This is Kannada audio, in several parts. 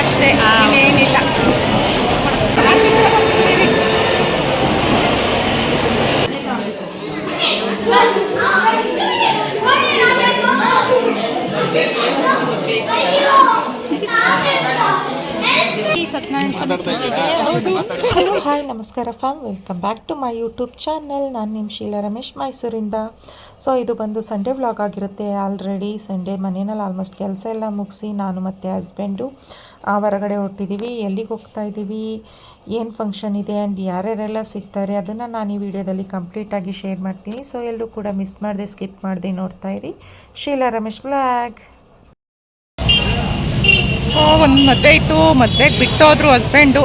ಅಷ್ಟೇ ಇನ್ನೇನಿಲ್ಲ ಈ ಹಲೋ ಹಾಯ್ ನಮಸ್ಕಾರ fam welcome back to my YouTube channel. ನಾನು ನಿಮ್ಮ ಶೀಲಾ ರಮೇಶ್ ಮೈಸೂರಿಂದ. ಸೊ ಇದು ಬಂದು ಸಂಡೇ ವ್ಲಾಗ್ ಆಗಿರುತ್ತೆ. ಆಲ್ರೆಡಿ ಸಂಡೇ ಮನೇನಲ್ಲಿ ಆಲ್ಮೋಸ್ಟ್ ಕೆಲಸ ಎಲ್ಲ ಮುಗಿಸಿ ನಾನು ಮತ್ತು ಹಸ್ಬೆಂಡು ಹೊರಗಡೆ ಹೊರಟಿದ್ದೀವಿ ಎಲ್ಲಿಗೆ ಹೋಗ್ತಾ ಇದ್ದೀವಿ ಏನು ಫಂಕ್ಷನ್ ಇದೆ? ಆ್ಯಂಡ್ ಯಾರ್ಯಾರೆಲ್ಲ ಸಿಗ್ತಾರೆ? ಅದನ್ನು ನಾನು ಈ ವಿಡಿಯೋದಲ್ಲಿ ಕಂಪ್ಲೀಟಾಗಿ ಶೇರ್ ಮಾಡ್ತೀನಿ. ಸೊ ಎಲ್ಲರೂ ಕೂಡ ಮಿಸ್ ಮಾಡದೆ ಸ್ಕಿಪ್ ಮಾಡದೆ ನೋಡ್ತಾ ಇರಿ. ಶೀಲಾ ರಮೇಶ್ ವ್ಲಾಗ್ ಸೊ ಒಂದು ಮದುವೆ ಇತ್ತು ಮದುವೆಗೆ ಬಿಟ್ಟೋದ್ರು ಹಸ್ಬೆಂಡು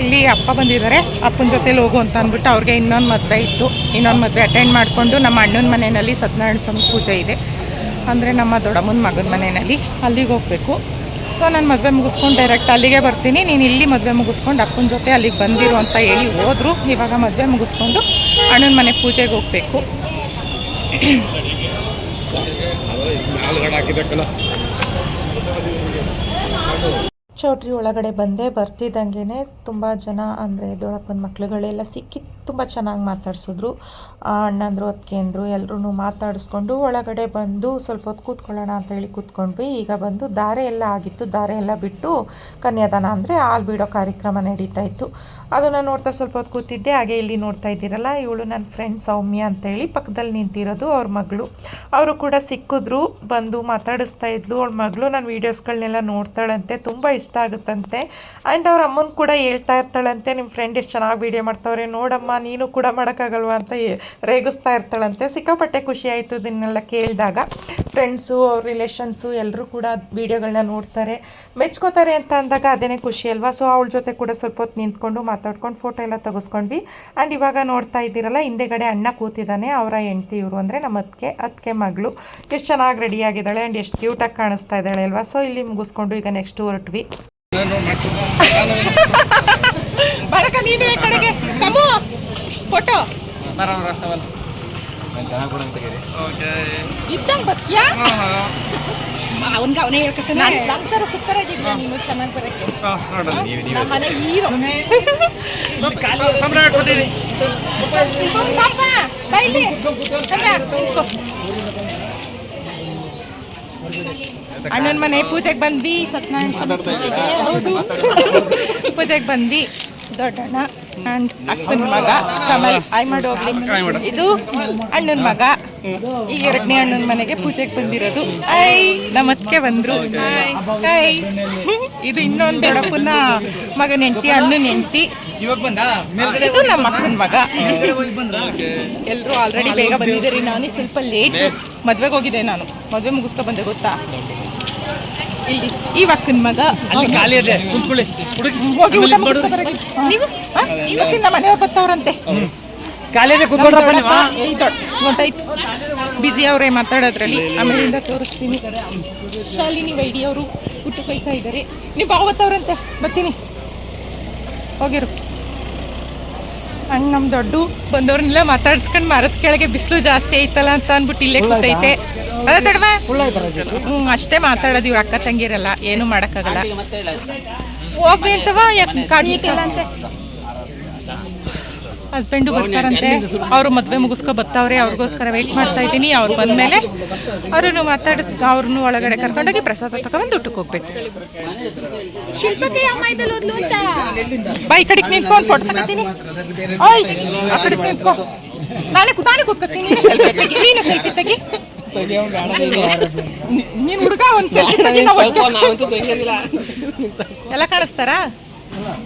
ಇಲ್ಲಿ ಅಪ್ಪ ಬಂದಿದ್ದಾರೆ. ಅಪ್ಪನ ಜೊತೆಲಿ ಹೋಗು ಅಂತ ಅಂದ್ಬಿಟ್ಟು ಅವ್ರಿಗೆ ಇನ್ನೊಂದು ಮದುವೆ ಇತ್ತು. ಇನ್ನೊಂದು ಮದುವೆ ಅಟೆಂಡ್ ಮಾಡಿಕೊಂಡು ನಮ್ಮ ಅಣ್ಣನ ಮನೆಯಲ್ಲಿ ಸತ್ಯನಾರಾಯಣ ಸ್ವಾಮಿ ಪೂಜೆ ಇದೆ. ಅಂದರೆ ನಮ್ಮ ದೊಡ್ಡಮ್ಮನ ಮಗನ ಮನೆಯಲ್ಲಿ. ಅಲ್ಲಿಗೆ ಹೋಗಬೇಕು. ಸೊ ನಾನು ಮದುವೆ ಮುಗಿಸ್ಕೊಂಡು ಡೈರೆಕ್ಟ್ ಅಲ್ಲಿಗೆ ಬರ್ತೀನಿ. ನೀನು ಇಲ್ಲಿ ಮದುವೆ ಮುಗಿಸ್ಕೊಂಡು ಅಪ್ಪನ ಜೊತೆ ಅಲ್ಲಿಗೆ ಬಂದಿರು ಅಂತ ಹೇಳಿ ಹೋದರು. ಇವಾಗ ಮದುವೆ ಮುಗಿಸ್ಕೊಂಡು ಅಣ್ಣನ ಮನೆ ಪೂಜೆಗೆ ಹೋಗಬೇಕು. 하고 ಚೌಟ್ರಿ ಒಳಗಡೆ ಬಂದೆ ಬರ್ತಿದ್ದಂಗೆ ತುಂಬ ಜನ, ಅಂದರೆ ದೊಡ್ಡಪ್ಪನ ಮಕ್ಕಳುಗಳೆಲ್ಲ ಸಿಕ್ಕಿ ತುಂಬ ಚೆನ್ನಾಗಿ ಮಾತಾಡಿಸಿದ್ರು. ಅಣ್ಣಂದರು ಅಂದರು ಎಲ್ಲರೂ ಮಾತಾಡಿಸ್ಕೊಂಡು ಒಳಗಡೆ ಬಂದು ಸ್ವಲ್ಪ ಹೊತ್ತು ಕೂತ್ಕೊಳ್ಳೋಣ ಅಂತ ಹೇಳಿ ಕೂತ್ಕೊಂಡ್ವಿ. ಈಗ ಬಂದು ದಾರೆ ಎಲ್ಲ ಆಗಿತ್ತು. ದಾರೆ ಎಲ್ಲ ಬಿಟ್ಟು ಕನ್ಯಾದಾನ ಅಂದರೆ ಹಾಲು ಬಿಡೋ ಕಾರ್ಯಕ್ರಮ ನಡೀತಾ ಇತ್ತು. ಅದನ್ನು ನೋಡ್ತಾ ಸ್ವಲ್ಪ ಹೊತ್ತು ಕೂತಿದ್ದೆ. ಹಾಗೆ ಇಲ್ಲಿ ನೋಡ್ತಾ ಇದ್ದೀರಲ್ಲ, ಇವಳು ನನ್ನ ಫ್ರೆಂಡ್ ಸೌಮ್ಯ ಅಂತೇಳಿ ಪಕ್ಕದಲ್ಲಿ ನಿಂತಿರೋದು ಅವ್ರ ಮಗಳು. ಅವರು ಕೂಡ ಸಿಕ್ಕಿದ್ರು, ಬಂದು ಮಾತಾಡಿಸ್ತಾ ಇದ್ಲು. ಅವ್ಳ ಮಗಳು ನನ್ನ ವೀಡಿಯೋಸ್ಗಳನ್ನೆಲ್ಲ ನೋಡ್ತಾಳಂತೆ. ತುಂಬ ಇಷ್ಟ ಆಗುತ್ತಂತೆ. ಆ್ಯಂಡ್ ಅವ್ರ ಅಮ್ಮನ ಕೂಡ ಹೇಳ್ತಾ ಇರ್ತಾಳಂತೆ ನಿಮ್ಮ ಫ್ರೆಂಡ್ ಎಷ್ಟು ಚೆನ್ನಾಗಿ ವೀಡಿಯೋ ಮಾಡ್ತಾವ್ರೆ, ನೋಡಮ್ಮ, ನೀನು ಕೂಡ ಮಾಡೋಕ್ಕಾಗಲ್ವಾ? ಅಂತ ರೇಗಿಸ್ತಾ ಇರ್ತಾಳಂತೆ. ಸಿಕ್ಕಾಪಟ್ಟೆ ಖುಷಿ ಆಯಿತು ಇದನ್ನೆಲ್ಲ ಕೇಳಿದಾಗ. ಫ್ರೆಂಡ್ಸು ಅವ್ರ ರಿಲೇಷನ್ಸು ಎಲ್ಲರೂ ಕೂಡ ವೀಡಿಯೋಗಳನ್ನ ನೋಡ್ತಾರೆ. ಮೆಚ್ಕೋತಾರೆ ಅಂತ ಅಂದಾಗ ಅದೇ ಖುಷಿ ಅಲ್ವಾ? ಸೊ ಅವಳ ಜೊತೆ ಕೂಡ ಸ್ವಲ್ಪ ಹೊತ್ತು ನಿಂತ್ಕೊಂಡು ಮಾತಾಡ್ಕೊಂಡು ಫೋಟೋ ಎಲ್ಲ ತೆಗೆಸ್ಕೊಂಡ್ವಿ. ಆ್ಯಂಡ್ ಇವಾಗ ನೋಡ್ತಾ ಇದ್ದೀರಲ್ಲ, ಹಿಂದೆಗಡೆ ಅಣ್ಣ ಕೂತಿದ್ದಾನೆ, ಅವರ ಹೆಂಡ್ತಿ ಇವರು ಅಂದರೆ ನಮ್ಮ ಅದಕ್ಕೆ ಅದಕ್ಕೆ ಮಗಳು. ಎಷ್ಟು ಚೆನ್ನಾಗಿ ರೆಡಿಯಾಗಿದ್ದಾಳೆ ಆ್ಯಂಡ್ ಎಷ್ಟು ಕ್ಯೂಟಾಗಿ ಕಾಣಿಸ್ತಾ ಇದ್ದಾಳೆ ಅಲ್ವಾ? ಸೊ ಇಲ್ಲಿ ಮುಗಿಸ್ಕೊಂಡು ಈಗ ನೆಕ್ಸ್ಟ್ ಹೊರಟ್ವಿ. ಬರಕ ನೀನು ಈ ಕಡೆಗೆ. Come photo. ಇದ್ದಂಗೆ ಬರ್ತೀಯಾ? ಅವನ್ಗೆ ಅವನೇ ಹೇಳ್ಕೊತಾನೆ. ನಂತರ ಸೂಪರ್ ಆಗಿದ್ದೆ ನೀನು ಚೆನ್ನಾಗಿ ಬರಕ್ಕೆ. ನಮ್ಮ ಮನೆ ಹೀರೋ. ಅಣ್ಣನ ಮನೆ ಪೂಜೆಗೆ ಬಂದ್ವಿ ಸತ್ಯನಾರಾಯಣ. ಹೌದು. ಪೂಜೆಗೆ ಬಂದ್ವಿ. ದೊಡ್ಡಣ್ಣ ಅಕ್ಕನ ಮಗ ಕಮಲ್. ಆಯ್ ಮಾಡಿ ಹೋಗ್ಲಿ. ಇದು ಅಣ್ಣನ ಮಗ. ಈಗ ಎರಡನೇ ಅಣ್ಣನ ಮನೆಗೆ ಪೂಜೆಗೆ ಬಂದಿರೋದು. ಐ ನಮ್ಮ ಅತ್ತಿಗೆ ಬಂದ್ರು. ಐ. ಇದು ಇನ್ನೊಂದು ದೊಡ್ಡಪ್ಪನ ಮಗನ ಹೆಂಡತಿ ಅಣ್ಣನ ಹೆಂಡತಿ. ಇದು ನಮ್ಮ ಅಕ್ಕನ ಮಗ. ಎಲ್ಲರೂ ಆಲ್ರೆಡಿ ಬೇಗ ಬಂದಿದ್ದೀರಿ. ನಾನು ಸ್ವಲ್ಪ ಲೇಟ್ ಮದ್ವೆಗೆ ಹೋಗಿದ್ದೆ ನಾನು. ಮದ್ವೆ ಮುಗಿಸ್ಕೊ ಬಂದೆ ಗೊತ್ತಾ? ಇಲ್ಲಿ ಈ ಅಕ್ಕನ ಮಗ ಖಾಲಿ ಇದೆ. ಕುಂತ್ಕೊಳ್ಳಿ. ಹೋಗಿ ಊಟ ಮುಗಿಸ್ಕೊ ಬರಕ್ಕೆ. ನೀವು? ಹಾ? ಇವತ್ತಿನ ಮನೆಯವ್ರು ಬರ್ತಾವ್ರಂತೆ. ಖಾಲಿ ಇದೆ ಬಿಸಿ ಅವರೇ ಮಾತಾಡೋದ್ರಲ್ಲಿ. ಆಮೇಲಿಂದ ತೋರಿಸ್ತೀನಿ. ಶಾಲಿನಿ ವೈಡಿ ಅವರು ಹುಟ್ಟು ಕೊಯ್ತಾ ಇದ್ದಾರೆ. ನೀವು ಬಾವತ್ತವ್ರಂತೆ ಬರ್ತೀನಿ. ಹೋಗಿರು. ಹಂಗೆ ನಮ್ಮ ದೊಡ್ಡ ಬಂದವ್ರನ್ನೆಲ್ಲ ಮಾತಾಡ್ಸ್ಕೊಂಡು ಮರದ ಕೆಳಗೆ ಬಿಸಿಲು ಜಾಸ್ತಿ ಐತಲ್ಲ ಅಂತ ಅಂದ್ಬಿಟ್ಟು ಇಲ್ಲೇ ಕೂತೈತೆ. ಅದ ದೊಡ್ಡವ ಹ್ಞೂ ಅಷ್ಟೇ ಮಾತಾಡೋದು ಇವ್ರ ಅಕ್ಕ ತಂಗಿರಲ್ಲ. ಏನು ಮಾಡೋಕ್ಕಾಗಲ್ಲ. ಆಗಲ್ಲ ಅಂತವ ಯಾಕೆ ಅಂತೆ. ಹಸ್ಬೆಂಡು ಬರ್ತಾರಂತೆ. ಅವರು ಮದುವೆ ಮುಗಿಸ್ಕೊ ಬರ್ತಾವ್ರೆ ಅವ್ರಿಗೋಸ್ಕರ ವೆಯ್ಟ್ ಮಾಡ್ತಾ ಇದ್ದೀನಿ. ಅವ್ರು ಬಂದಮೇಲೆ ಅವ್ರನ್ನು ಮಾತಾಡಿಸ್ ಅವ್ರನ್ನೂ ಒಳಗಡೆ ಕರ್ಕೊಂಡೋಗಿ ಪ್ರಸಾದ ತಗೊಂಡು ಊಟಕ್ಕೆ ಹೋಗ್ಬೇಕು. ಬೈ ಈ ಕಡೆಗೆ ನಿಂತ್ಕೊಂಡು ಫೋಟೋ ತಗೋತೀನಿ ಓಯ್ ಆ ಕಡೆಗೆ ನಿಂತ್ಕೊ. ನಾಳೆ ಕು- ನಾಳೆ ಕೂತ್ಕೊತೀನಿ. ನೀನು ಸೆಲ್ಫಿ ತೆಗಿ ನೀನ್ ಹುಡುಗ ಒಂದು ಸೆಲ್ಫಿ ತೆಗಿ ಎಲ್ಲ ಕಾಣಿಸ್ತಾರಾ?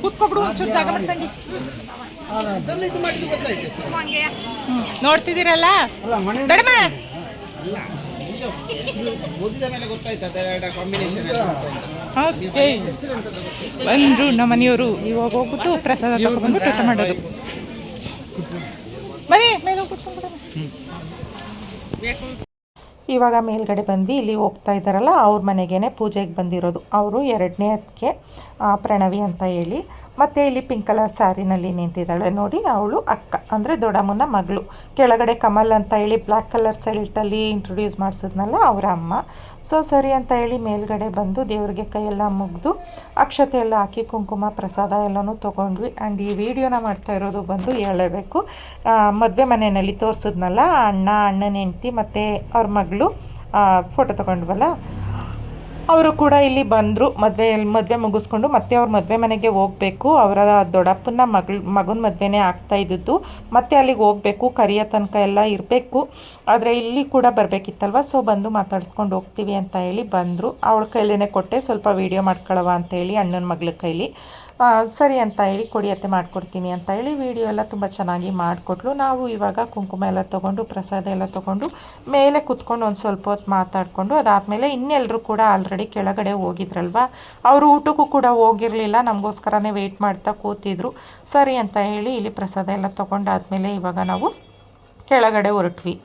ಕೂತ್ಕೊಬಿಡು ಒಂಚೂರು ಜಾಗ ಮಾಡ್ತಂಗಿ. ನೋಡ್ತಿದ್ದೀರಲ್ಲ? ದೊಡ್ಡಮ್ಮ! ಓಕೆ ಬಂದ್ರು ನಮ್ಮ ಮನೆಯವರು. ಇವಾಗ ಹೋಗ್ಬಿಟ್ಟು ಪ್ರಸಾದ ತಗೊಂಡ್ಬಂದು ಊಟ ಮಾಡೋದು. ಬನ್ನಿ ಮೇಲೆ. ಇವಾಗ ಮೇಲ್ಗಡೆ ಬಂದು ಇಲ್ಲಿ ಹೋಗ್ತಾ ಇದ್ದಾರಲ್ಲ ಅವ್ರ ಮನೆಗೇನೆ ಪೂಜೆಗೆ ಬಂದಿರೋದು. ಅವರು ಎರಡನೇ ಅದಕ್ಕೆ ಪ್ರಣವಿ ಅಂತ ಹೇಳಿ ಮತ್ತು ಇಲ್ಲಿ ಪಿಂಕ್ ಕಲರ್ ಸ್ಯಾರಿನಲ್ಲಿ ನಿಂತಿದ್ದಾಳೆ. ನೋಡಿ ಅವಳು ಅಕ್ಕ, ಅಂದರೆ ದೊಡ್ಡಮ್ಮನ ಮಗಳು. ಕೆಳಗಡೆ ಕಮಲ್ ಅಂತ ಹೇಳಿ ಬ್ಲ್ಯಾಕ್ ಕಲರ್ ಸೆಲ್ಟಲ್ಲಿ ಇಂಟ್ರೊಡ್ಯೂಸ್ ಮಾಡಿಸಿದ್ನಲ್ಲ ಅವರ ಅಮ್ಮ. ಸೊ ಸರಿ ಅಂತ ಹೇಳಿ ಮೇಲ್ಗಡೆ ಬಂದು ದೇವರಿಗೆ ಕೈಯೆಲ್ಲ ಮುಗಿದು ಅಕ್ಷತೆ ಎಲ್ಲ ಹಾಕಿ ಕುಂಕುಮ ಪ್ರಸಾದ ಎಲ್ಲನೂ ತೊಗೊಂಡ್ವಿ. ಆ್ಯಂಡ್ ಈ ವಿಡಿಯೋನ ಮಾಡ್ತಾ ಇರೋದು ಬಂದು ಹೇಳಬೇಕು. ಮದುವೆ ಮನೆಯಲ್ಲಿ ತೋರಿಸಿದ್ನಲ್ಲ, ಅಣ್ಣ, ಅಣ್ಣನ ಹೆಂಡ್ತಿ ಮತ್ತು ಅವ್ರ ಮಗಳು ಫೋಟೋ ತೊಗೊಂಡ್ವಲ್ಲ? ಅವರು ಕೂಡ ಇಲ್ಲಿ ಬಂದರು, ಮದುವೆ ಮದುವೆ ಮುಗಿಸ್ಕೊಂಡು ಮತ್ತೆ ಅವ್ರ ಮದುವೆ ಮನೆಗೆ ಹೋಗಬೇಕು. ಅವರ ದೊಡ್ಡಪ್ಪನ ಮಗಳ, ಮಗನ ಮದುವೆನೇ ಆಗ್ತಾ ಇದ್ದದ್ದು. ಮತ್ತೆ ಅಲ್ಲಿಗೆ ಹೋಗಬೇಕು, ಕರಿಯ ತನಕ ಎಲ್ಲ ಇರಬೇಕು. ಆದರೆ ಇಲ್ಲಿ ಕೂಡ ಬರಬೇಕಿತ್ತಲ್ವ? ಸೊ ಬಂದು ಮಾತಾಡಿಸ್ಕೊಂಡು ಹೋಗ್ತೀವಿ ಅಂತ ಹೇಳಿ ಬಂದರು. ಅವಳ ಕೈಲೇ ಕೊಟ್ಟೆ, ಸ್ವಲ್ಪ ವೀಡಿಯೋ ಮಾಡ್ಕೊಳ್ಳವ ಅಂತ ಹೇಳಿ ಅಣ್ಣನ ಮಗಳ ಕೈಲಿ. ಸರಿ ಅಂತ ಹೇಳಿ ಕೊಡಿ ಅತ್ತೆ ಮಾಡಿಕೊಡ್ತೀನಿ ಅಂತ ಹೇಳಿ ವಿಡಿಯೋ ಎಲ್ಲ ತುಂಬ ಚೆನ್ನಾಗಿ ಮಾಡಿಕೊಟ್ಲು. ನಾವು ಇವಾಗ ಕುಂಕುಮ ಎಲ್ಲ ತೊಗೊಂಡು, ಪ್ರಸಾದ ಎಲ್ಲ ತೊಗೊಂಡು, ಮೇಲೆ ಕುತ್ಕೊಂಡು ಒಂದು ಸ್ವಲ್ಪ ಹೊತ್ತು ಮಾತಾಡಿಕೊಂಡು ಅದಾದಮೇಲೆ ಇನ್ನೆಲ್ಲರೂ ಕೂಡ ಆಲ್ರೆಡಿ ಕೆಳಗಡೆ ಹೋಗಿದ್ರಲ್ವ? ಅವರು ಊಟಕ್ಕೂ ಕೂಡ ಹೋಗಿರಲಿಲ್ಲ, ನಮಗೋಸ್ಕರನೇ ವೆಯ್ಟ್ ಮಾಡ್ತಾ ಕೂತಿದ್ರು. ಸರಿ ಅಂತ ಹೇಳಿ ಇಲ್ಲಿ ಪ್ರಸಾದ ಎಲ್ಲ ತೊಗೊಂಡಾದ್ಮೇಲೆ ಇವಾಗ ನಾವು ಕೆಳಗಡೆ ಹೊರಟ್ವಿ.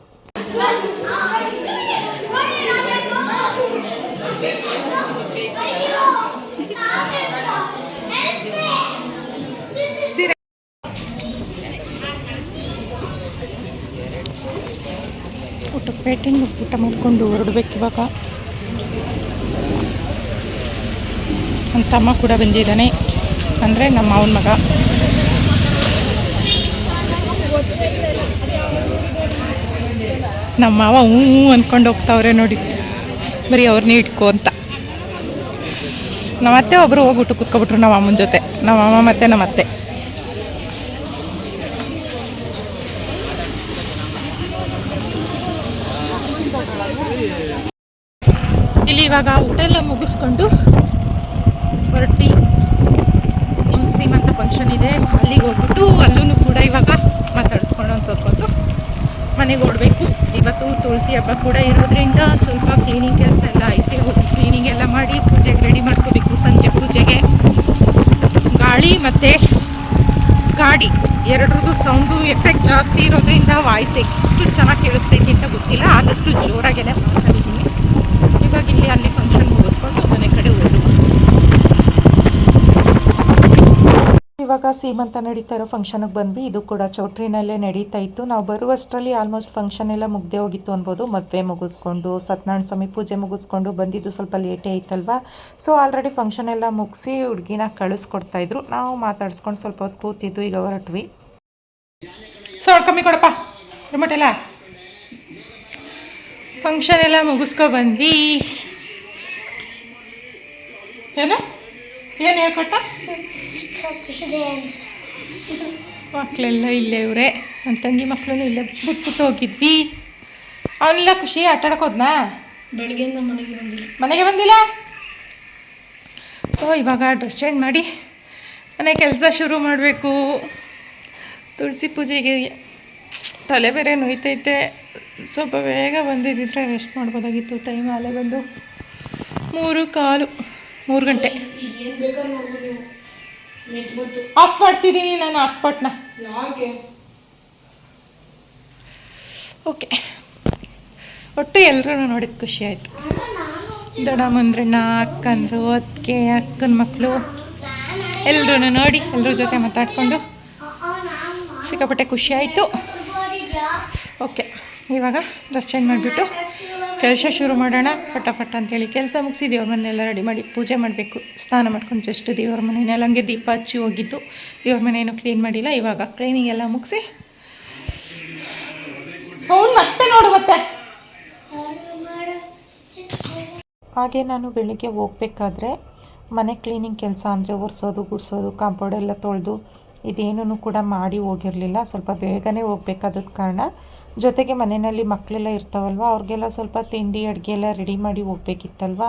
ಪೇಟಿಂಗ್ ಊಟ ಮಾಡಿಕೊಂಡು ಹೊರಡ್ಬೇಕು ಇವಾಗ. ನನ್ನ ತಮ್ಮ ಕೂಡ ಬಂದಿದ್ದಾನೆ. ಅಂದರೆ ನಮ್ಮ ಅವನ ಮಗ. ನಮ್ಮ ಮಾವ ಹ್ಞೂ ಅಂದ್ಕೊಂಡು ಹೋಗ್ತಾವ್ರೆ ನೋಡಿ. ಬರೀ ಅವ್ರನ್ನೇ ಇಟ್ಕೋ ಅಂತ. ನಮ್ಮ ಅತ್ತೆ ಒಬ್ಬರು ಹೋಗ್ಬಿಟ್ಟು ಕುತ್ಕೊಬಿಟ್ರು ನಮ್ಮ ಅಮ್ಮನ ಜೊತೆ. ನಮ್ಮ ಅಮ್ಮ ಮತ್ತು ನಮ್ಮ ಅತ್ತೆ ಇಲ್ಲಿ ಇವಾಗ ಊಟ ಎಲ್ಲ ಮುಗಿಸ್ಕೊಂಡು ಹೊರಟಿ ನಮ್ಮ ಸೀಮಂತ ಫಂಕ್ಷನ್ ಇದೆ. ಅಲ್ಲಿಗೆ ಹೋಗ್ಬಿಟ್ಟು ಅಲ್ಲೂ ಕೂಡ ಇವಾಗ ಮಾತಾಡಿಸ್ಕೊಂಡು ಒಂದು ಸ್ವಲ್ಪ ಹೊತ್ತು ಮನೆಗೆ ಓಡಬೇಕು. ಇವತ್ತು ತುಳಸಿ ಹಬ್ಬ ಕೂಡ ಇರೋದ್ರಿಂದ ಸ್ವಲ್ಪ ಕ್ಲೀನಿಂಗ್ ಕೆಲಸ ಎಲ್ಲ ಐತೆ. ಹೋಗಿ ಕ್ಲೀನಿಂಗ್ ಎಲ್ಲ ಮಾಡಿ ಪೂಜೆಗೆ ರೆಡಿ ಮಾಡ್ಕೋಬೇಕು ಸಂಜೆ ಪೂಜೆಗೆ. ಗಾಳಿ ಮತ್ತು ಗಾಡಿ ಎರಡರದ್ದು ಸೌಂಡು ಎಫೆಕ್ಟ್ ಜಾಸ್ತಿ ಇರೋದ್ರಿಂದ ವಾಯ್ಸ್ ಎಷ್ಟು ಚೆನ್ನಾಗಿ ಕೇಳಿಸ್ತೈತಿ ಅಂತ ಗೊತ್ತಿಲ್ಲ. ಆದಷ್ಟು ಜೋರಾಗೇನೆ ಇಲ್ಲಿ ಅಲ್ಲಿ ಫಂಕ್ಷನ್ ಮುಗಿಸ್ಕೊಂಡು ಮನೆ ಕಡೆ ಇವಾಗ ಸೀಮಂತ ನಡೀತಾ ಇರೋ ಫಂಕ್ಷನ್ಗೆ ಬಂದ್ವಿ. ಇದು ಕೂಡ ಚೌಟ್ರಿನಲ್ಲೇ ನಡೀತಾ ಇತ್ತು. ನಾವು ಬರುವಷ್ಟರಲ್ಲಿ ಆಲ್ಮೋಸ್ಟ್ ಫಂಕ್ಷನ್ ಎಲ್ಲ ಮುಗ್ದೇ ಹೋಗಿತ್ತು ಅನ್ಬೋದು. ಮದುವೆ ಮುಗಿಸ್ಕೊಂಡು ಸತ್ಯನಾರಾಯಣ ಸ್ವಾಮಿ ಪೂಜೆ ಮುಗಿಸ್ಕೊಂಡು ಬಂದಿದ್ದು ಸ್ವಲ್ಪ ಲೇಟೇ ಆಯ್ತಲ್ವಾ ಸೊ ಆಲ್ರೆಡಿ ಫಂಕ್ಷನ್ ಎಲ್ಲ ಮುಗಿಸಿ ಹುಡುಗಿನ ಕಳಿಸ್ಕೊಡ್ತಾ ಇದ್ರು. ನಾವು ಮಾತಾಡ್ಸ್ಕೊಂಡು ಸ್ವಲ್ಪ ಹೊತ್ತು ಕೂತಿದ್ದು ಈಗ ಹೊರಟ್ವಿ. ಸೊ ಕಮ್ಮಿ ಕೊಡಪ್ಪ. ರಿಮೋಟ್ ಎಲ್ಲ? ಫಂಕ್ಷನ್ ಎಲ್ಲ ಮುಗಿಸ್ಕೊ ಬಂದ್ವಿ. ಏನು? ಏನು ಹೇಳ್ಕೊಟ್ಟ? ಮಕ್ಕಳೆಲ್ಲ ಇಲ್ಲೇ ಇವರೇ. ನನ್ನ ತಂಗಿ ಮಕ್ಕಳು ಇಲ್ಲೇ ಬಿಟ್ಬಿಟ್ಟು ಹೋಗಿದ್ವಿ. ಅವನೆಲ್ಲ ಖುಷಿ ಆಟ ಆಡಕ್ಕೆ ಬೆಳಗ್ಗೆ ಮನೆಗೆ ಬಂದಿಲ್ಲ. ಮನೆಗೆ ಬಂದಿಲ್ಲ? ಸೊ ಇವಾಗ ಡ್ರೆಸ್ ಚೇಂಜ್ ಮಾಡಿ ಮನೆ ಕೆಲಸ ಶುರು ಮಾಡಬೇಕು. ತುಳಸಿ ಪೂಜೆಗೆ ತಲೆ ಬೇರೆ ನೋಯ್ತೈತೆ. ಸ್ವಲ್ಪ ಬೇಗ ಬಂದಿದ್ದಿದ್ರೆ ರೆಸ್ಟ್ ಮಾಡ್ಬೋದಾಗಿತ್ತು. ಟೈಮ್ ಅಲ್ಲೇ ಬಂದು ಮೂರು ಕಾಲು ಮೂರು ಗಂಟೆ. ಆಫ್ ಮಾಡ್ತಿದ್ದೀನಿ ನಾನು ಹಾಟ್ಸ್ಪಾಟ್ನ ಓಕೆ ಒಟ್ಟು ಎಲ್ಲರೂ ನೋಡಿದ ಖುಷಿ ಆಯಿತು. ದೊಡ್ಡಮ್ಮಂದ್ರಣ್ಣ ಅಕ್ಕಂದ್ರು ಅದಕ್ಕೆ ಅಕ್ಕನ ಮಕ್ಕಳು ಎಲ್ಲರೂ ನೋಡಿ ಎಲ್ಲರ ಜೊತೆ ಮಾತಾಡಿಕೊಂಡು ಸಿಕ್ಕಾಪಟ್ಟೆ ಖುಷಿ ಆಯಿತು. ಓಕೆ ಇವಾಗ ಡ್ರೆಸ್ ಚೇಂಜ್ ಮಾಡಿಬಿಟ್ಟು ಕೆಲಸ ಶುರು ಮಾಡೋಣ ಪಟ ಅಂತೇಳಿ ಕೆಲಸ ಮುಗಿಸಿ ದೇವ್ರ ಮನೆಯೆಲ್ಲ ರೆಡಿ ಮಾಡಿ ಪೂಜೆ ಮಾಡಬೇಕು. ಸ್ನಾನ ಮಾಡ್ಕೊಂಡು ಜಸ್ಟ್ ದೇವ್ರ ಮನೆಯಲ್ಲಿ ಹಂಗೆ ದೀಪ ಹಚ್ಚಿ ಹೋಗಿದ್ದು. ದೇವ್ರ ಮನೆಯೂ ಕ್ಲೀನ್ ಮಾಡಿಲ್ಲ. ಇವಾಗ ಕ್ಲೀನಿಂಗ್ ಎಲ್ಲ ಮುಗಿಸಿ ಫೋನ್ ಮತ್ತೆ ನೋಡು ಮತ್ತೆ. ಹಾಗೆ ನಾನು ಬೆಳಿಗ್ಗೆ ಹೋಗಬೇಕಾದ್ರೆ ಮನೆ ಕ್ಲೀನಿಂಗ್ ಕೆಲಸ ಅಂದರೆ ಒರೆಸೋದು, ಗುಡಿಸೋದು ಕಾಂಪೌಂಡ್ ಎಲ್ಲ ತೊಳೆದು ಇದೇನೂ ಕೂಡ ಮಾಡಿ ಹೋಗಿರಲಿಲ್ಲ. ಸ್ವಲ್ಪ ಬೇಗನೆ ಹೋಗ್ಬೇಕಾದ ಕಾರಣ ಜೊತೆಗೆ ಮನೆಯಲ್ಲಿ ಮಕ್ಕಳೆಲ್ಲ ಇರ್ತಾವಲ್ವ, ಅವ್ರಿಗೆಲ್ಲ ಸ್ವಲ್ಪ ತಿಂಡಿ, ಅಡುಗೆ ಎಲ್ಲ ರೆಡಿ ಮಾಡಿ ಹೋಗ್ಬೇಕಿತ್ತಲ್ವ?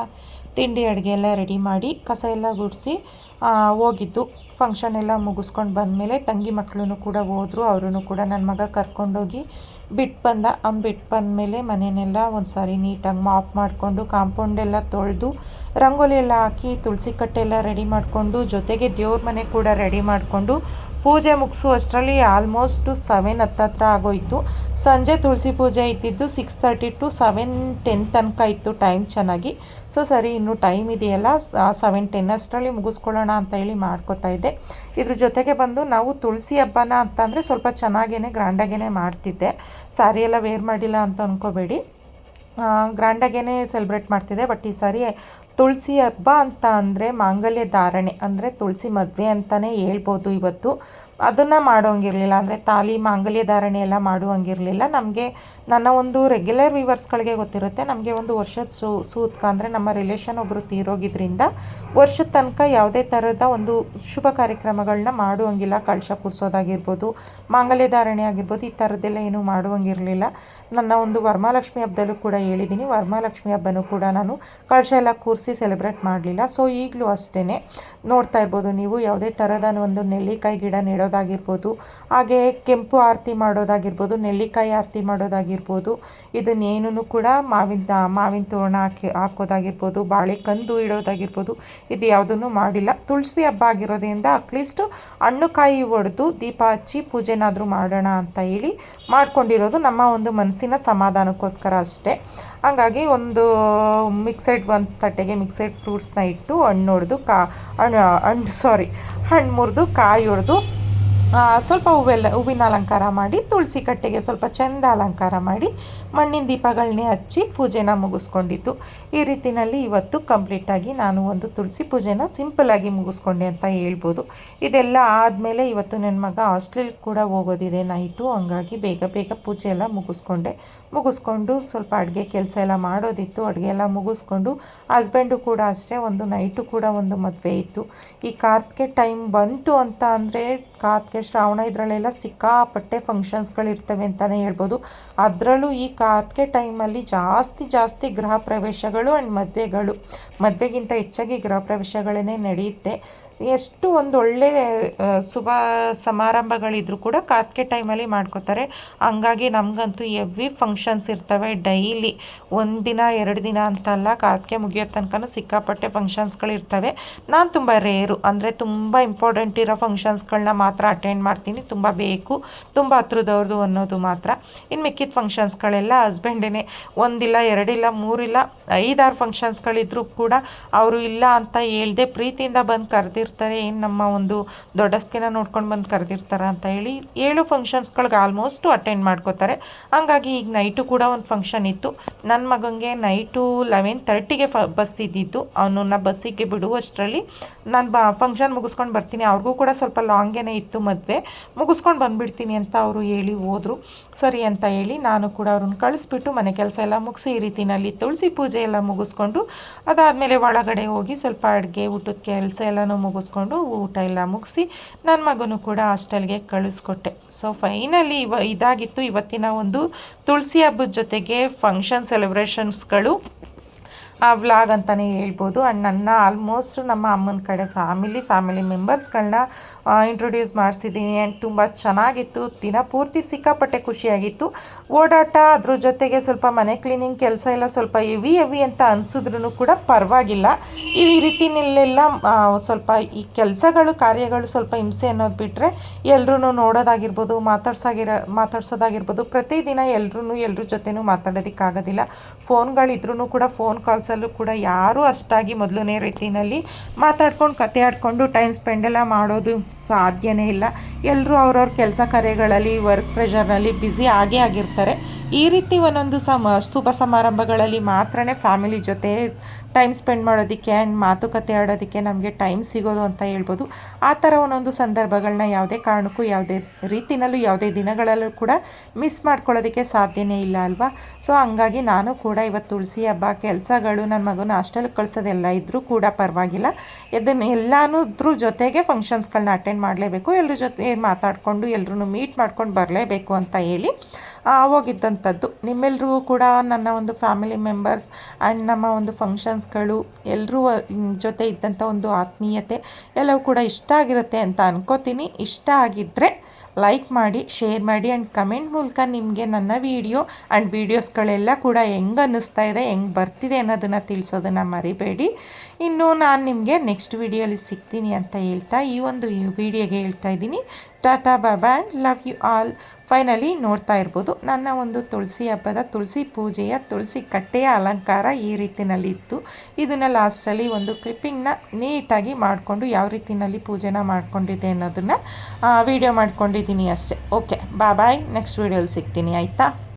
ತಿಂಡಿ, ಅಡುಗೆ ಎಲ್ಲ ರೆಡಿ ಮಾಡಿ ಕಸ ಎಲ್ಲ ಗುಡಿಸಿ ಹೋಗಿದ್ದು. ಫಂಕ್ಷನ್ ಎಲ್ಲ ಮುಗಿಸ್ಕೊಂಡು ಬಂದಮೇಲೆ ತಂಗಿ ಮಕ್ಕಳು ಕೂಡ ಹೋದರು ಅವರೂ ಕೂಡ ನನ್ನ ಮಗ ಕರ್ಕೊಂಡೋಗಿ ಬಿಟ್ಟು ಬಂದ. ಅವ್ನು ಬಿಟ್ಟು ಬಂದಮೇಲೆ ಮನೆಯನ್ನೆಲ್ಲ ಒಂದು ಸಾರಿ ನೀಟಾಗಿ ಮಾಪ್ ಮಾಡಿಕೊಂಡು ಕಾಂಪೌಂಡ್ ಎಲ್ಲ ತೊಳೆದು, ರಂಗೋಲಿ ಎಲ್ಲ ಹಾಕಿ, ತುಳಸಿ ಕಟ್ಟೆ ಎಲ್ಲ ರೆಡಿ ಮಾಡಿಕೊಂಡು, ಜೊತೆಗೆ ದೇವ್ರ ಮನೆ ಕೂಡ ರೆಡಿ ಮಾಡಿಕೊಂಡು ಪೂಜೆ ಮುಗಿಸುವಷ್ಟರಲ್ಲಿ ಆಲ್ಮೋಸ್ಟು ಸೆವೆನ್ ಹತ್ತತ್ರ ಆಗೋಯಿತು. ಸಂಜೆ ತುಳಸಿ ಪೂಜೆ ಇದ್ದಿದ್ದು six thirty to seven ten ತನಕ ಇತ್ತು ಟೈಮ್ ಚೆನ್ನಾಗಿ. ಸೊ ಸರಿ, ಇನ್ನು ಟೈಮ್ ಇದೆಯಲ್ಲ ಸೆವೆನ್ ಟೆನ್ ಅಷ್ಟರಲ್ಲಿ ಮುಗಿಸ್ಕೊಳ್ಳೋಣ ಅಂತ ಹೇಳಿ ಮಾಡ್ಕೋತಾ ಇದ್ದೆ. ಇದ್ರ ಜೊತೆಗೆ ಬಂದು ನಾವು ತುಳಸಿ ಹಬ್ಬನ ಅಂತಂದರೆ ಸ್ವಲ್ಪ ಚೆನ್ನಾಗೇ ಗ್ರ್ಯಾಂಡಾಗೇ ಮಾಡ್ತಿದ್ದೆ. ಸ್ಯಾರಿ ಎಲ್ಲ ವೇರ್ ಮಾಡಿಲ್ಲ ಅಂತ ಅಂದ್ಕೋಬೇಡಿ ಗ್ರ್ಯಾಂಡಾಗೇ ಸೆಲೆಬ್ರೇಟ್ ಮಾಡ್ತಿದ್ದೆ ಬಟ್ ಈ ಸಾರಿ ತುಳಸಿ ಹಬ್ಬ ಅಂತ ಅಂದರೆ ಮಾಂಗಲ್ಯ ಧಾರಣೆ ಅಂದರೆ ತುಳಸಿ ಮದುವೆ ಅಂತಲೇ ಹೇಳ್ಬೋದು ಇವತ್ತು. ಅದನ್ನು ಮಾಡೋಂಗಿರಲಿಲ್ಲ. ಅಂದರೆ ತಾಲಿ, ಮಾಂಗಲ್ಯ ಧಾರಣೆ ಎಲ್ಲ ಮಾಡುವಂಗಿರಲಿಲ್ಲ. ನಮಗೆ ನನ್ನ ಒಂದು ರೆಗ್ಯುಲರ್ ವ್ಯೂವರ್ಸ್ಗಳಿಗೆ ಗೊತ್ತಿರುತ್ತೆ, ನಮಗೆ ಒಂದು ವರ್ಷದ ಸೂ, ಸೂತ್ಕ ಅಂದರೆ ನಮ್ಮ ರಿಲೇಷನ್ ಒಬ್ಬರು ತೀರೋಗಿದ್ರಿಂದ ವರ್ಷದ ತನಕ ಯಾವುದೇ ಥರದ ಒಂದು ಶುಭ ಕಾರ್ಯಕ್ರಮಗಳನ್ನ ಮಾಡುವಂಗಿಲ್ಲ. ಕಳಶ ಕೂರಿಸೋದಾಗಿರ್ಬೋದು, ಮಾಂಗಲ್ಯ ಧಾರಣೆ ಆಗಿರ್ಬೋದು, ಈ ಥರದ್ದೆಲ್ಲ ಏನೂ ಮಾಡುವಂಗಿರಲಿಲ್ಲ. ನನ್ನ ಒಂದು ವರಮಹಾಲಕ್ಷ್ಮಿ ಹಬ್ಬದಲ್ಲೂ ಕೂಡ ಹೇಳಿದ್ದೀನಿ ವರಮಹಾಲಕ್ಷ್ಮಿ ಹಬ್ಬನೂ ಕೂಡ ನಾನು ಕಳಶ ಎಲ್ಲ ಕೂರಿಸಿ ಸೆಲೆಬ್ರೇಟ್ ಮಾಡಲಿಲ್ಲ. ಸೊ ಈಗಲೂ ಅಷ್ಟೇ ನೋಡ್ತಾ ಇರ್ಬೋದು ನೀವು. ಯಾವುದೇ ಥರದ ಒಂದು ನೆಲ್ಲಿಕಾಯಿ ಗಿಡ ನೆಡೋದಾಗಿರ್ಬೋದು ಹಾಗೆ ಕೆಂಪು ಆರತಿ ಮಾಡೋದಾಗಿರ್ಬೋದು, ನೆಲ್ಲಿಕಾಯಿ ಆರತಿ ಮಾಡೋದಾಗಿರ್ಬೋದು ಇದನ್ನೇನೂ ಕೂಡ ಮಾವಿನ ಮಾವಿನ ತೋರಣ ಹಾಕಿ, ಹಾಕೋದಾಗಿರ್ಬೋದು ಬಾಳೆ ಕಂದು ಇಡೋದಾಗಿರ್ಬೋದು, ಇದು ಯಾವುದನ್ನು ಮಾಡಿಲ್ಲ. ತುಳಸಿ ಹಬ್ಬ ಆಗಿರೋದ್ರಿಂದ ಅಟ್ಲೀಸ್ಟು ಹಣ್ಣು ಕಾಯಿ ಒಡೆದು ದೀಪ ಹಚ್ಚಿ ಪೂಜೆನಾದರೂ ಮಾಡೋಣ ಅಂತ ಹೇಳಿ ಮಾಡ್ಕೊಂಡಿರೋದು ನಮ್ಮ ಒಂದು ಮನಸ್ಸಿನ ಸಮಾಧಾನಕ್ಕೋಸ್ಕರ ಅಷ್ಟೇ. ಹಾಗಾಗಿ ಒಂದು ಮಿಕ್ಸೆಡ್ ಒಂದು ತಟ್ಟೆಗೆ ಮಿಕ್ಸೆಡ್ ಫ್ರೂಟ್ಸ್ನ ಇಟ್ಟು ಹಣ್ಣು ಹೊಡೆದು ಕಾ, ಹಣ್ಣು ಹಣ್ಣು ಸಾರಿ ಹಣ್ಣು ಮುರಿದು ಕಾಯಿ ಹೊಡೆದು ಸ್ವಲ್ಪ ಹೂವೆಲ್ಲ, ಹೂವಿನ ಅಲಂಕಾರ ಮಾಡಿ, ತುಳಸಿ ಕಟ್ಟೆಗೆ ಸ್ವಲ್ಪ ಚೆಂದ ಅಲಂಕಾರ ಮಾಡಿ, ಮಣ್ಣಿನ ದೀಪಗಳನ್ನೇ ಹಚ್ಚಿ ಪೂಜೆನ ಮುಗಿಸ್ಕೊಂಡಿತ್ತು ಈ ರೀತಿಯಲ್ಲಿ ಇವತ್ತು ಕಂಪ್ಲೀಟಾಗಿ ನಾನು ಒಂದು ತುಳಸಿ ಪೂಜೆನ ಸಿಂಪಲಾಗಿ ಮುಗಿಸ್ಕೊಂಡೆ ಅಂತ ಹೇಳ್ಬೋದು. ಇದೆಲ್ಲ ಆದಮೇಲೆ ಇವತ್ತು ನನ್ನ ಮಗ ಹಾಸ್ಟೆಲ್ಗೆ ಕೂಡ ಹೋಗೋದಿದೆ ನೈಟು ಹಂಗಾಗಿ ಬೇಗ ಬೇಗ ಪೂಜೆ ಎಲ್ಲ ಮುಗಿಸ್ಕೊಂಡೆ. ಮುಗಿಸ್ಕೊಂಡು ಸ್ವಲ್ಪ ಅಡುಗೆ ಕೆಲಸ ಎಲ್ಲ ಮಾಡೋದಿತ್ತು. ಅಡುಗೆ ಎಲ್ಲ ಮುಗಿಸ್ಕೊಂಡು ಹಸ್ಬೆಂಡು ಕೂಡ ಅಷ್ಟೇ ಒಂದು ನೈಟು ಕೂಡ ಒಂದು ಮದುವೆ ಇತ್ತು. ಈ ಕಾರ್ತಿಗೆ ಟೈಮ್ ಬಂತು ಅಂತ ಅಂದರೆ, ಕಾರ್ತಿಗೆ ಶ್ರಾವಣ, ಇದರಲ್ಲೆಲ್ಲ ಸಿಕ್ಕಾಪಟ್ಟೆ ಫಂಕ್ಷನ್ಸ್ಗಳಿರ್ತವೆ ಅಂತಲೇ ಹೇಳ್ಬೋದು. ಅದರಲ್ಲೂ ಈ ಕಾರ್ತಿಕೆ ಟೈಮಲ್ಲಿ ಜಾಸ್ತಿ ಜಾಸ್ತಿ ಗೃಹ ಪ್ರವೇಶಗಳು ಆ್ಯಂಡ್ ಮದುವೆಗಳು. ಮದುವೆಗಿಂತ ಹೆಚ್ಚಾಗಿ ಗೃಹ ಪ್ರವೇಶಗಳೇ ನಡೆಯುತ್ತೆ. ಎಷ್ಟು ಒಂದು ಒಳ್ಳೆ ಆ, ಶುಭ ಸಮಾರಂಭಗಳಿದ್ರೂ ಕೂಡ ಕಾರ್ತಿಕೆ ಟೈಮಲ್ಲಿ ಮಾಡ್ಕೋತಾರೆ. ಹಂಗಾಗಿ ನಮಗಂತೂ ಎವ್ರಿ ಫಂಕ್ಷನ್ಸ್ ಇರ್ತವೆ. ಡೈಲಿ ಒಂದು ದಿನ ಎರಡು ದಿನ ಅಂತಲ್ಲ ಕಾರ್ತಿಕೆ ಮುಗಿಯೋ ತನಕ ಸಿಕ್ಕಾಪಟ್ಟೆ ಫಂಕ್ಷನ್ಸ್ಗಳಿರ್ತವೆ ನಾನು ತುಂಬ ರೇರು ಅಂದರೆ ತುಂಬ ಇಂಪಾರ್ಟೆಂಟ್ ಇರೋ ಫಂಕ್ಷನ್ಸ್ಗಳನ್ನ ಮಾತ್ರ ಅಟೆಂಡ್ ಮಾಡ್ತೀನಿ. ತುಂಬ ಬೇಕು ತುಂಬ ಹತ್ರದವ್ರದ್ದು ಅನ್ನೋದು ಮಾತ್ರ. ಇನ್ನು ಮಿಕ್ಕಿದ ಫಂಕ್ಷನ್ಸ್ಗಳೆಲ್ಲ ಹಸ್ಬೆಂಡೇ ಒಂದಿಲ್ಲ ಎರಡಿಲ್ಲ ಮೂರಿಲ್ಲ ಐದಾರು ಫಂಕ್ಷನ್ಸ್ಗಳಿದ್ರು ಕೂಡ ಅವರು ಇಲ್ಲ ಅಂತ ಹೇಳ್ದೆ ಪ್ರೀತಿಯಿಂದ ಬಂದು ಕರೆದಿರ್ತಾರೆ. ಏನು ನಮ್ಮ ಒಂದು ದೊಡ್ಡಸ್ತಿನ ನೋಡ್ಕೊಂಡು ಬಂದು ಕರೆದಿರ್ತಾರೆ ಅಂತ ಹೇಳಿ ಏಳು ಫಂಕ್ಷನ್ಸ್ಗಳಿಗೆ ಆಲ್ಮೋಸ್ಟು ಅಟೆಂಡ್ ಮಾಡ್ಕೋತಾರೆ. ಹಂಗಾಗಿ ಈಗ ನೈಟು ಕೂಡ ಒಂದು ಫಂಕ್ಷನ್ ಇತ್ತು. ನನ್ನ ಮಗನಿಗೆ ನೈಟು ಲೆವೆನ್ ತರ್ಟಿಗೆ ಫ ಬಸ್ ಇದ್ದಿದ್ದು. ಅವನನ್ನ ಬಸ್ಸಿಗೆ ಬಿಡುವಷ್ಟರಲ್ಲಿ ನಾನು ಬ ಫಂಕ್ಷನ್ ಮುಗಿಸ್ಕೊಂಡು ಬರ್ತೀನಿ. ಅವ್ರಿಗೂ ಕೂಡ ಸ್ವಲ್ಪ ಲಾಂಗೇನೇ ಇತ್ತು ಮದುವೆ. ಮುಗಿಸ್ಕೊಂಡು ಬಂದುಬಿಡ್ತೀನಿ ಅಂತ ಅವರು ಹೇಳಿ ಹೋದರು. ಸರಿ ಅಂತ ಹೇಳಿ ನಾನು ಕೂಡ ಅವ್ರನ್ನ ಕಳಿಸ್ಬಿಟ್ಟು ಮನೆ ಕೆಲಸ ಎಲ್ಲ ಮುಗಿಸಿ ಈ ರೀತಿಯಲ್ಲಿ ತುಳಸಿ ಪೂಜೆ ಎಲ್ಲ ಮುಗಿಸ್ಕೊಂಡು ಅದಾದಮೇಲೆ ಒಳಗಡೆ ಹೋಗಿ ಸ್ವಲ್ಪ ಅಡುಗೆ, ಊಟದ ಕೆಲಸ ಎಲ್ಲನೂ ಮುಗಿಸ್ಕೊಂಡು ಊಟ ಎಲ್ಲ ಮುಗಿಸಿ ನನ್ನ ಮಗನೂ ಕೂಡ ಹಾಸ್ಟೆಲ್ಗೆ ಕಳಿಸ್ಕೊಟ್ಟೆ. ಸೊ ಫೈನಲಿ ಇವ, ಇದಾಗಿತ್ತು ಇವತ್ತಿನ ಒಂದು ತುಳಸಿ ಹಬ್ಬದ ಜೊತೆಗೆ ಫಂಕ್ಷನ್ ಸೆಲೆಬ್ರೇಷನ್ಸ್ಗಳು ವ್ಲಾಗ್ ಅಂತಲೇ ಹೇಳ್ಬೋದು. ಆ್ಯಂಡ್ ನನ್ನ ಆಲ್ಮೋಸ್ಟ್ ನಮ್ಮ ಅಮ್ಮನ ಕಡೆ ಫ್ಯಾಮಿಲಿ ಫ್ಯಾಮಿಲಿ ಮೆಂಬರ್ಸ್ಗಳನ್ನ ಇಂಟ್ರೊಡ್ಯೂಸ್ ಮಾಡಿಸಿದ್ದೀನಿ. ಆ್ಯಂಡ್ ತುಂಬ ಚೆನ್ನಾಗಿತ್ತು. ದಿನ ಪೂರ್ತಿ ಸಿಕ್ಕಾಪಟ್ಟೆ ಖುಷಿಯಾಗಿತ್ತು. ಓಡಾಟ, ಅದ್ರ ಜೊತೆಗೆ ಸ್ವಲ್ಪ ಮನೆ ಕ್ಲೀನಿಂಗ್ ಕೆಲಸ ಎಲ್ಲ ಸ್ವಲ್ಪ ಎವಿ ಎವಿ ಅಂತ ಅನಿಸಿದ್ರು ಕೂಡ ಪರವಾಗಿಲ್ಲ. ಈ ರೀತಿನಲ್ಲೆಲ್ಲ ಸ್ವಲ್ಪ ಈ ಕೆಲಸಗಳು, ಕಾರ್ಯಗಳು ಸ್ವಲ್ಪ ಹಿಂಸೆ ಅನ್ನೋದು ಬಿಟ್ಟರೆ ಎಲ್ಲರೂ ನೋಡೋದಾಗಿರ್ಬೋದು, ಮಾತಾಡ್ಸಾಗಿರ, ಮಾತಾಡ್ಸೋದಾಗಿರ್ಬೋದು, ಪ್ರತಿದಿನ ಎಲ್ಲರೂ ಎಲ್ಲರ ಜೊತೆನೂ ಮಾತಾಡೋದಕ್ಕಾಗೋದಿಲ್ಲ. ಫೋನ್ಗಳಿದ್ರೂ ಕೂಡ ಫೋನ್ ಕಾಲ್ಸಲ್ಲೂ ಕೂಡ ಯಾರೂ ಅಷ್ಟಾಗಿ ಮೊದಲನೇ ರೀತಿಯಲ್ಲಿ ಮಾತಾಡ್ಕೊಂಡು, ಕತೆ ಆಡ್ಕೊಂಡು ಟೈಮ್ ಸ್ಪೆಂಡ್ ಎಲ್ಲ ಮಾಡೋದು ಸಾಧ್ಯನೇ ಇಲ್ಲ. ಎಲ್ಲರೂ ಅವ್ರವ್ರ ಕೆಲಸ ಕಾರ್ಯಗಳಲ್ಲಿ ವರ್ಕ್ ಪ್ರೆಷರ್ನಲ್ಲಿ ಬ್ಯುಸಿ ಆಗೇ ಆಗಿರ್ತಾರೆ. ಈ ರೀತಿ ಒಂದೊಂದು ಸಮ, ಶುಭ ಸಮಾರಂಭಗಳಲ್ಲಿ ಮಾತ್ರನೇ ಫ್ಯಾಮಿಲಿ ಜೊತೆ ಟೈಮ್ ಸ್ಪೆಂಡ್ ಮಾಡೋದಕ್ಕೆ ಆ್ಯಂಡ್ ಮಾತುಕತೆ ಆಡೋದಕ್ಕೆ ನಮಗೆ ಟೈಮ್ ಸಿಗೋದು ಅಂತ ಹೇಳ್ಬೋದು. ಆ ಥರ ಒಂದೊಂದು ಸಂದರ್ಭಗಳನ್ನ ಯಾವುದೇ ಕಾರಣಕ್ಕೂ, ಯಾವುದೇ ರೀತಿನಲ್ಲೂ, ಯಾವುದೇ ದಿನಗಳಲ್ಲೂ ಕೂಡ ಮಿಸ್ ಮಾಡ್ಕೊಳ್ಳೋದಕ್ಕೆ ಸಾಧ್ಯನೇ ಇಲ್ಲ ಅಲ್ವಾ? ಸೊ ಹಂಗಾಗಿ ನಾನು ಕೂಡ ಇವತ್ತು ತುಳಸಿ ಹಬ್ಬ ಕೆಲಸಗಳು ನನ್ನ ಮಗನ ಹಾಸ್ಟೆಲ್ಗೆ ಕಳಿಸೋದೆಲ್ಲ ಇದ್ದರೂ ಕೂಡ ಪರವಾಗಿಲ್ಲ. ಇದನ್ನು ಎಲ್ಲಾನುದ್ರ ಜೊತೆಗೆ ಫಂಕ್ಷನ್ಸ್ಗಳನ್ನ ಅಟೆಂಡ್ ಮಾಡಲೇಬೇಕು. ಎಲ್ಲರ ಜೊತೆ ಮಾತಾಡಿಕೊಂಡು ಎಲ್ಲರೂ ಮೀಟ್ ಮಾಡ್ಕೊಂಡು ಬರಲೇಬೇಕು ಅಂತ ಹೇಳಿ ಆವಾಗಿದ್ದಂಥದ್ದು ನಿಮ್ಮೆಲ್ರಿಗೂ ಕೂಡ ನನ್ನ ಒಂದು ಫ್ಯಾಮಿಲಿ ಮೆಂಬರ್ಸ್ ಆ್ಯಂಡ್ ನಮ್ಮ ಒಂದು ಫಂಕ್ಷನ್ಸ್ಗಳು ಎಲ್ಲರೂ ಜೊತೆ ಇದ್ದಂಥ ಒಂದು ಆತ್ಮೀಯತೆ ಎಲ್ಲವೂ ಕೂಡ ಇಷ್ಟ ಆಗಿರುತ್ತೆ ಅಂತ ಅನ್ಕೋತೀನಿ. ಇಷ್ಟ ಆಗಿದ್ದರೆ ಲೈಕ್ ಮಾಡಿ ಶೇರ್ ಮಾಡಿ ಆ್ಯಂಡ್ ಕಮೆಂಟ್ ಮೂಲಕ ನಿಮಗೆ ನನ್ನ ವೀಡಿಯೋ ಆ್ಯಂಡ್ ವೀಡಿಯೋಸ್ಗಳೆಲ್ಲ ಕೂಡ ಹೆಂಗೆ ಅನ್ನಿಸ್ತಾ ಇದೆ, ಹೆಂಗೆ ಬರ್ತಿದೆ ಅನ್ನೋದನ್ನು ತಿಳಿಸೋದನ್ನು ಮರಿಬೇಡಿ. ಇನ್ನು ನಾನು ನಿಮಗೆ ನೆಕ್ಸ್ಟ್ ವಿಡಿಯೋಲಿ ಸಿಗ್ತೀನಿ ಅಂತ ಹೇಳ್ತಾ ಈ ಒಂದು ವಿಡಿಯೋಗೆ ಹೇಳ್ತಾ ಇದ್ದೀನಿ. ಟಾಟಾ ಬಾಬಾ and love you all. Finally ನೋಡ್ತಾ ಇರ್ಬೋದು, ನನ್ನ ಒಂದು ತುಳಸಿ ಹಬ್ಬದ ತುಳಸಿ ಪೂಜೆಯ ತುಳಸಿ ಕಟ್ಟೆಯ ಅಲಂಕಾರ ಈ ರೀತಿಯಲ್ಲಿ ಇತ್ತು. ಇದನ್ನು ಲಾಸ್ಟಲ್ಲಿ ಒಂದು ಕ್ಲಿಪ್ಪಿಂಗ್ನ ನೀಟಾಗಿ ಮಾಡಿಕೊಂಡು ಯಾವ ರೀತಿಯಲ್ಲಿ ಪೂಜೆನ ಮಾಡ್ಕೊಂಡಿದ್ದೆ ಅನ್ನೋದನ್ನು ವಿಡಿಯೋ ಮಾಡ್ಕೊಂಡಿದ್ದೀನಿ ಅಷ್ಟೇ. ಓಕೆ ಬಾಯ್ ನೆಕ್ಸ್ಟ್ ವಿಡಿಯೋಲಿ ಸಿಗ್ತೀನಿ, ಆಯಿತಾ?